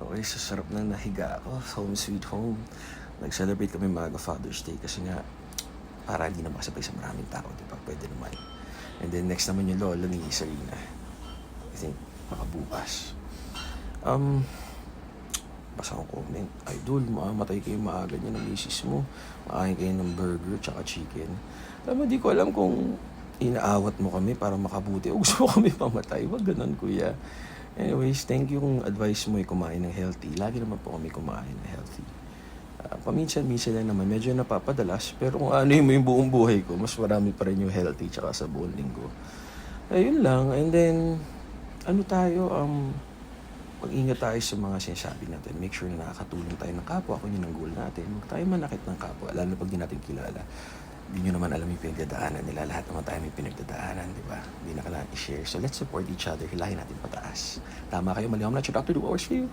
Okay, sa sarap na nahiga ako. Home sweet home. Nag-celebrate kami maaga Father's Day kasi nga para hindi na makasabay sa maraming tao, di ba? Pwede naman. And then next naman yung lola ni Sarina. I think baka bukas. Um, basa akong comment. Idol, mamamatay kayo maaga niya ng misis mo. Makain kayo ng burger tsaka chicken. Alam mo, di ko alam kung inaawat mo kami para makabuti o gusto mo kami pamatay. Wag ganun, kuya. Anyways, thank you kung advice mo ay kumain ng healthy. Lagi naman po kami kumain ng healthy. Ah, paminsan-minsan lang naman, medyo napapadalas. Pero kung ano yung yung buong buhay ko, mas marami pa rin yung healthy tsaka sa buong linggo. Ayun lang. And then, ano tayo, um, mag-ingat tayo sa mga sinasabi natin. Make sure na nakakatulong tayo ng kapwa kung yun ang goal natin. Huwag tayo manakit ng kapwa, lalo pag di natin kilala. Hindi nyo naman alam yung pinagdadaanan nila. Lahat naman tayo may pinagdadaanan, di ba? Hindi na kailangan i-share. So let's support each other. Hilahin natin pataas. Tama kayo, mali ako na. Dr. Do hours for you.